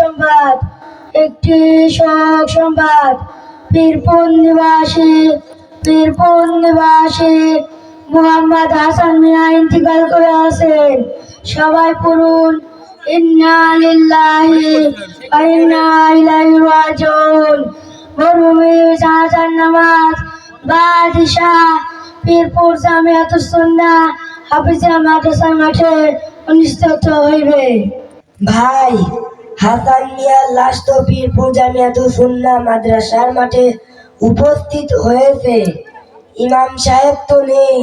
সংবাদ, একটি শোক সংবাদ। পীরপুর নিবাসী পীরপুর নিবাসী। মোহাম্মদ হাসান মিয়া ইন্তিকাল করে আছেন। সবাই পড়ুন, ইন্না লিল্লাহি ওয়া ইন্না ইলাইহি রাজিউন। মরহুমি শাহজাহান নামাজ। বাদশাহ পীরপুর জামিয়াতুস সুন্নাহ হাফিজিয়া মাদ্রাসা মাঠে অনুষ্ঠিত হইবে। ভাই হাসান মিয়ার লাশ তো পীরপুর জামিয়াতুল মাদ্রাসার মাঠে উপস্থিত হয়েছে। ইমাম সাহেব তো নেই।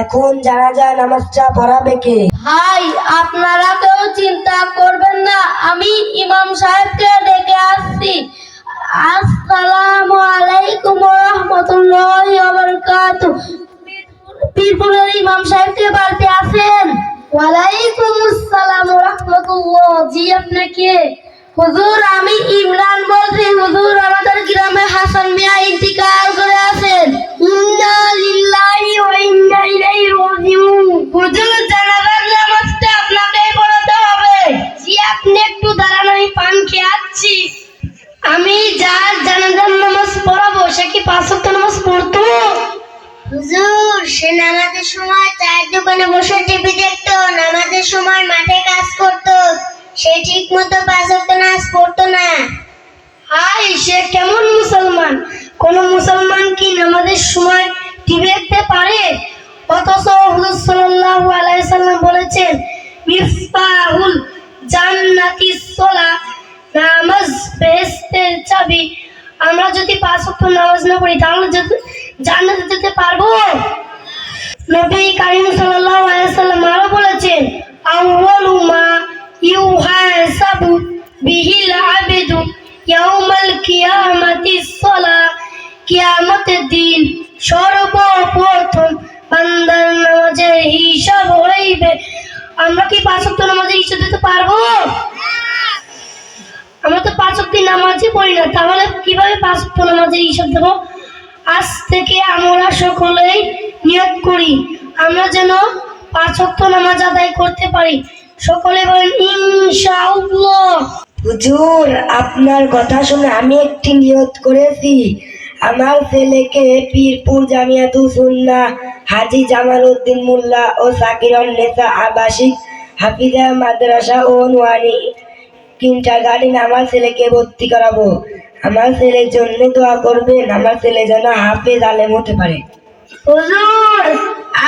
এখন জানাজা নামাজটা পড়াবে কে? ভাই আপনারা কেউ চিন্তা করবেন না। আমি ইমাম সাহেবকে ডেকে আসছি। আসসালামু আলাইকুম রহমতুল্লাহি পীরপুরের ইমাম সাহেবকে বাড়িতে আছেন ওয়ালাইকুম আসসালাম জি আপনি কে হুজুর, আমি ইমরান বলছি। হুজুর, আমাদের গ্রামে হাসান মিয়া ইন্তিকাল করে আছেন। ইন্না ওয়া নামাজটা আপনাকেই পড়াতে হবে। জি, আপনি একটু দাঁড়ান পান খেয়ে আমি যার জানাজার নামাজ পড়াবো, সে কি পাঁচ সে নামাজের সময় চায়ের দোকানে বসে টিভি দেখতো, নামাজের সময় মাঠে কাজ করতো। সে ঠিক মতো পাঁচ ওয়াক্ত নামাজ পড়তো না। হাই, সে কেমন মুসলমান? কোন মুসলমান কি নামাজের সময় টিভি দেখতে পারে? অথচ হুজুর সাল্লাল্লাহু আলাইহি সাল্লাম বলেছেন মিফতাহুল জান্নাতি সলা, নামাজ বেহেশতের চাবি। আমরা যদি পাঁচ ওয়াক্ত নামাজ না পড়ি, তাহলে জান্নাতে যেতে পারব? নবী কারীম সাল্লাল্লাহু আলাইহি সাল্লাম আরও বলেছেন আউয়ালু মা ইউহাসাবু বিহিল আবিদু ইয়াউমাল কিয়ামাতি সলা কিয়ামতের দিন সর্বপ্রথম বান্দার নামাজের হিসাব হইবে। আমরা কি পাঁচ ওয়াক্ত নামাজের হিসাব দিতে পারব? আমরা তো পাঁচ ওয়াক্ত নামাজই পড়ি না, তাহলে কীভাবে পাঁচ ওয়াক্ত নামাজের হিসাব দেবো? আজ থেকে আমরা সকলেই নিয়োগ করি। আমরা যেন পাঁচ ওয়াক্ত নামাজ আদায় করতে পারি। সকলে বলেন, ইনশাআল্লাহ। হুজুর, আপনার কথা শুনে আমি একটি নিয়ত করেছি। আমার ছেলেকে পীরপুর জামিয়াতুল সুন্নাহ, হাজি জামাল উদ্দিন মোল্লা ও সাকিরন নেতা আবাসিক হাফিজা মাদ্রাসা ও নোয়ানি কিন্টার গার্ডেন আমার ছেলেকে ভর্তি করাবো। আমার ছেলের জন্য দোয়া করবেন আমার ছেলে যেন হাফেজ আলেম হতে পারে। হুজুর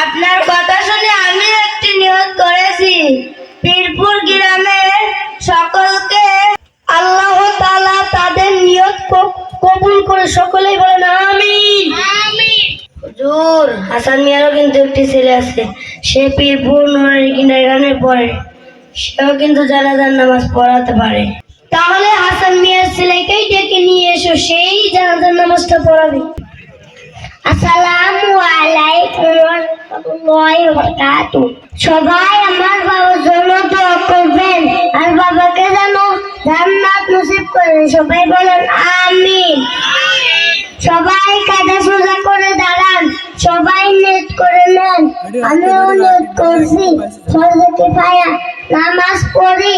আপনার কথা শুনে আমি একটি নিয়ত করেছি। পীরপুর গ্রামের সকলকে আল্লাহ তাআলা তাদের নিয়ত কবুল করে সকলেই বলেন আমিন। হুজুর হাসান মিয়ারও কিন্তু একটি ছেলে আছে। সে পীরপুর নুরানি কিন্ডারগার্ডেনে পড়ে সেও কিন্তু জানাজার নামাজ পড়াতে পারে। তাহলে হাসান মিয়ার ছেলেকেই ডেকে নিয়ে এসো, সেই জানাজার নামাজটা পড়াবে। আসসালামু আলাইকুম ওয়া সবাই আমার বাবার জন্য করবেন, আর বাবাকে জান্নাত সবাই বলেন, আমিন। সবাই কাঁধে সোজা করে দাঁড়ান, সবাই নেট করে নেন। আমিও নেট করছি। সরস্বতী পায়া, নামাজ পড়ি।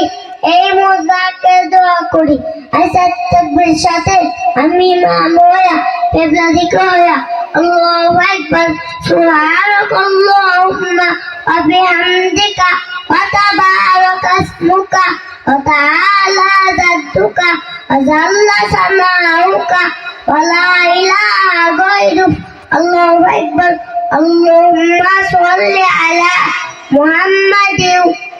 এই মুদ্রাকে দোয়া করি। আচ্ছা তাকবীর সাথে আমি ইমাম হইয়া কেবলা দিকে হইয়া আল্লাহু আকবার। সুবহানাক আল্লাহুম্মা ওয়া বিহামদিকা ওয়া তাবারাকা ইসমুকা ওয়া তাআলা জাদ্দুকা ওয়া জাল্লা সামাউকা ওয়া লা ইলাহা গায়রুক। আল্লাহু আকবার। আল্লাহুম্মা সাল্লি আলা মুহাম্মাদিন।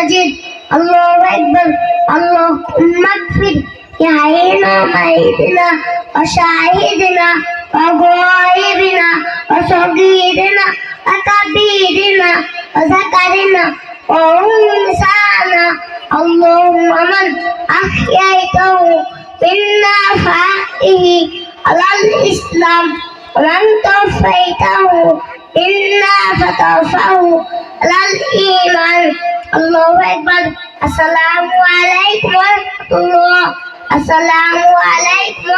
حميد مجيد الله أكبر اللهم اغفر لحينا وميتنا وشاهدنا وغائبنا وصغيرنا وكبيرنا وذكرنا وأنثانا اللهم من أحييته صلاته على الإسلام ومن توفيته إنا فتوفاه على الإيمان আল্লাহু আকবার। আসসালামু আলাইকুম ওয়া রাহমাতুল্লাহ। আসসালামু আলাইকুম